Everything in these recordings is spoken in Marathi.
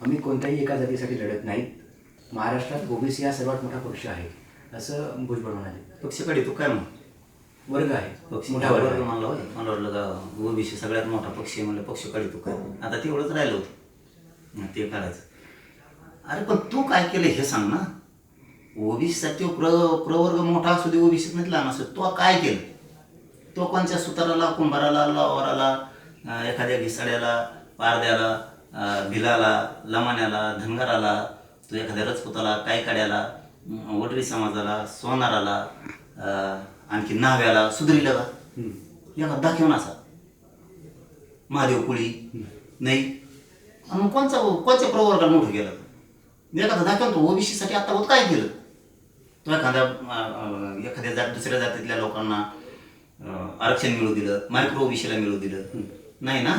आम्ही कोणत्याही एका जातीसाठी लढत नाहीत. महाराष्ट्रात ओबीसी हा सर्वात मोठा पक्ष आहे असं भुजबळ म्हणाले. पक्षकडे तू काय मग वर्ग आहे. पक्ष मोठा वर्ग आहे. म्हणलं मला वाटलं का ओबीसी सगळ्यात मोठा पक्ष आहे म्हणलं पक्षकडे तू काय आता तेवढंच राहिलं होतं. ते करायचं. अरे पण तू काय केलं हे सांग ना. ओबीसीसाठी प्र प्रवर्ग मोठा असू दे ओबीसीत नाही लहान असू दे. तो काय केलं? तो कोणत्या सुताराला कुंभाराला लावाराला एखाद्या घिसाड्याला पारद्याला भिलाला लमाण्याला धनगराला तो एखाद्या रजपुताला कायकाड्याला वटरी समाजाला सोनाराला आणखी नाव्याला सुधरीला का एका दाखवून असा. महादेव कुळी नाही. आणि मग कोणचा कोणत्या प्रवर्गाला मोठं गेलं एखादा दाखवून तो ओबीसीसाठी आता होत काय केलं? तो एखाद्या एखाद्या जात दुसऱ्या जातीतल्या लोकांना आरक्षण मिळू दिलं मायक्रो ओबीसीला मिळू दिलं. नाही ना?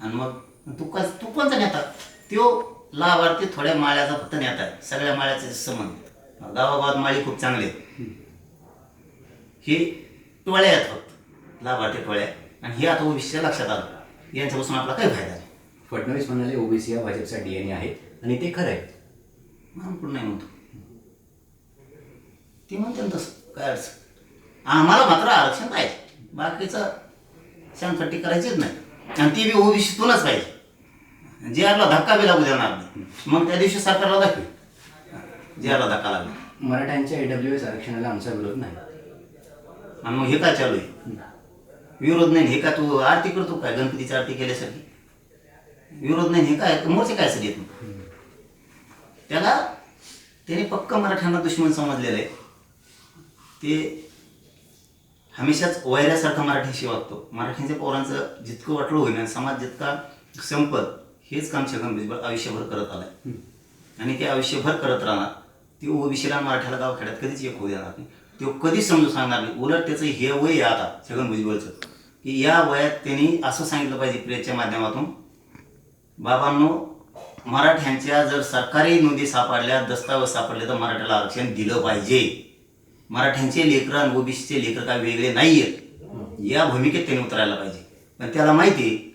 आणि मग तू तू कोणता नेता? तो लाभार्थी थोड्या माळ्याचा फक्त नेता सगळ्या माळ्याचे संबंध. गावागावात माळी खूप चांगली हे टोळ्या आहेत फक्त. लाभार्थी टोळ्या आणि हे आता ओबीसीच्या लक्षात आलं. यांच्यापासून आपला काही फायदा नाही. फडणवीस म्हणाले ओबीसी हा भाजपचा डीएनए आहे. आणि ते खरं आहे. म्हणून पण नाही म्हणतो. ते म्हणते ना तसं. काय अडचण? आम्हाला मात्र आरक्षण पाहिजे. बाकीचं शांतपट्टी करायचीच नाही. आणि ती बी ओबीसीतूनच पाहिजे. जे आपला धक्का बी लागू देणार नाही. मग त्या दिवशी सरकारला दाखवी. जे आपला धक्का लागला. मराठ्यांच्या एडब्ल्यू एस आरक्षणाला आमचा विरोध नाही. आणि मग हे काय चालू आहे? विरोध नाही हे काय तू आरती करतो काय? गणपतीची आरती केल्यासारखी? विरोध नाही हे काय? मोर्चे काय सगळे तू त्याला त्याने पक्क मराठ्यांना दुश्मन समजलेलं आहे. ते हमेशाच वैऱ्यासारखा मराठ्याशी वागतो. मराठ्यांच्या पोरांचं जितकं वाटलं होईल आणि समाज जितका संपत हेच काम छगन भुजबळ आयुष्यभर करत आलाय. आणि ते आयुष्यभर करत राहणार ते ओबीसीला मराठ्याला गावखेड्यात कधीच एक होऊ देणार नाही. तो कधीच समजून सांगणार नाही. उलट त्याचं हे वय आहे आता छगन भुजबळचं. की या वयात त्यांनी असं सांगितलं पाहिजे प्रेसच्या माध्यमातून बाबांनो मराठ्यांच्या जर सरकारी नोंदी सापडल्या दस्तावेज सापडले तर मराठ्याला आरक्षण दिलं पाहिजे. मराठ्यांचे लेकरं आणि ओबीसीचे लेकरं काय वेगळे नाही आहेत या भूमिकेत त्यांनी उतरायला पाहिजे. पण त्याला माहिती आहे,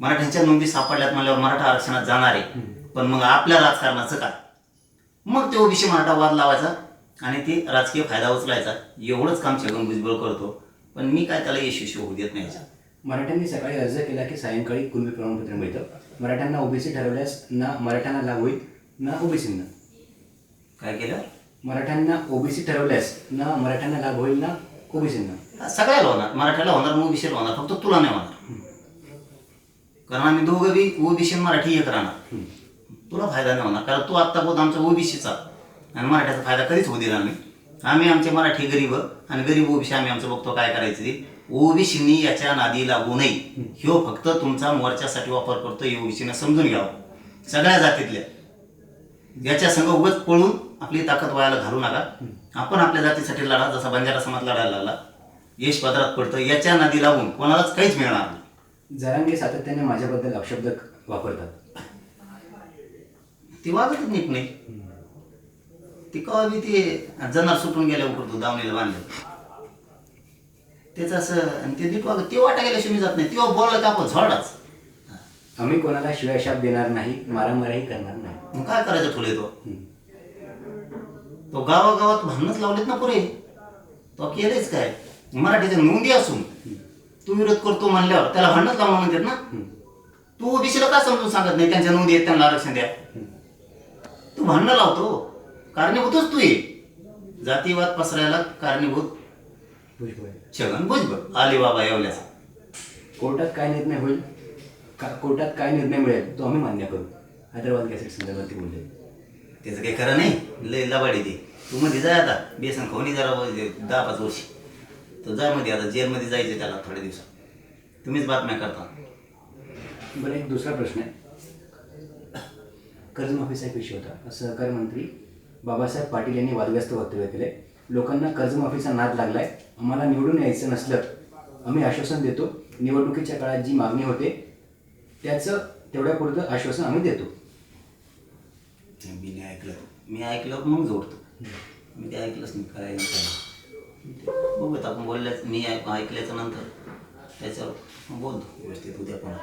मराठ्यांच्या नोंदी सापडल्यात म्हणल्यावर मराठा आरक्षणात जाणार आहे. पण मग आपल्या राजकारणाचं काय? मग ते ओबीसी मराठा वाद लावायचा आणि ते राजकीय फायदा उचलायचा. एवढंच काम छगन भुजबळ करतो. पण मी काय त्याला यशस्वी होऊ देत नाही. मराठ्यांनी सकाळी अर्ज केला की सायंकाळी कुणबी प्रमाणपत्र मिळतं. मराठ्यांना ओबीसी ठरवल्यास ना मराठ्यांना लाभ होईल ना ओबीसींना. काय केलं? मराठ्यांना ओबीसी ठरवल्यास ना मराठ्यांना लाभ होईल ना ओबीसींना. सगळ्याला होणार. मराठ्याला होणार मग ओबीसीला होणार. फक्त तुला नाही होणार. कारण आम्ही दोघं बी ओबीसी मराठी एक राहणार. तुला फायदा नाही होणार कारण तू आत्ता बोध आमचा ओबीसीचा आणि मराठ्याचा फायदा कधीच होऊ दिला नाही. आम्ही आमचे मराठी गरीब आणि गरीब ओबीसी आम्ही आमचं बघतो काय करायचं ते. ओबीसीनी याच्या नादी लागू नये. ह्यो फक्त तुमचा मोर्चासाठी वापर करतो ओबीसीनं समजून घ्यावं. सगळ्या जातीतल्या. याच्या संघ उगच पळून आपली ताकद वायाला घालू नका. आपण आपल्या जातीसाठी लढा जसा बंजारा समाज लढायला लागला. यश पदरात पडतं. याच्या नादी लागून कोणालाच काहीच मिळणार नाही. जरांगे सातत्याने माझ्याबद्दल अपशब्द वापरतात. ती वागतच नीट नाही. ती कवा बी ते जनार सुटून गेल्या उकडतो दावणीला बांधलं. त्याचं असं आणि ते नीट वागत ते वाटा गेल्याशिवाय मी जात नाही. तेव्हा बोललं का आपण झोडाच. आम्ही कोणाला शिवायशाप देणार नाही मारामाराही करणार नाही. मग काय करायचं ठोले तो? हम्म. तो गावागावात भांडणच लावलेत ना पुरे. तो केलेच काय? मराठीच्या नोंदी असून. तू विरोध करतो म्हणल्यावर त्याला भांडणच लावणं म्हणतात ना? तू ओबीसीला का समजून सांगत नाही? त्यांच्या नोंदी आहेत त्यांना आरक्षण द्या. तू भांडणं लावतो. कारणीभूतच तू ये. जातीवाद पसरायला कारणीभूत. छगन भुजबळ आले बाबा एवढ्याच कोर्टात काय निर्णय होईल? का कोर्टात काय निर्णय मिळेल? तो आम्ही मान्य करू. हैदराबाद गॅसेट संदर्भात ते बोलले. त्याचं काही खरं नाही. लय लबाडी ते. तू मध्ये जाय आता. बेसन खाऊन जरा दहा पाच वर्षी. तो जायमध्ये आता जेलमध्ये जायचं त्याला थोड्या दिवसात. तुम्हीच बातम्या करता. बरं एक दुसरा प्रश्न आहे. कर्जमाफीचा एक विषय होता. सहकार मंत्री बाबासाहेब पाटील यांनी वादग्रस्त वक्तव्य केले लोकांना कर्जमाफीचा नाद लागलाय. आम्हाला निवडून यायचं नसलं. आम्ही आश्वासन देतो. निवडणुकीच्या काळात जी मागणी होते त्याचं तेवढ्यापुरतं आश्वासन आम्ही देतो. मी नाही ऐकलं. मी ऐकलं मग जोडतो. मी ते ऐकलंच नाही काय बघूयात आपण बोलल्याच मी ऐकल्याच्या नंतर. त्याच्यावर बोलतो व्यवस्थित उद्या पण.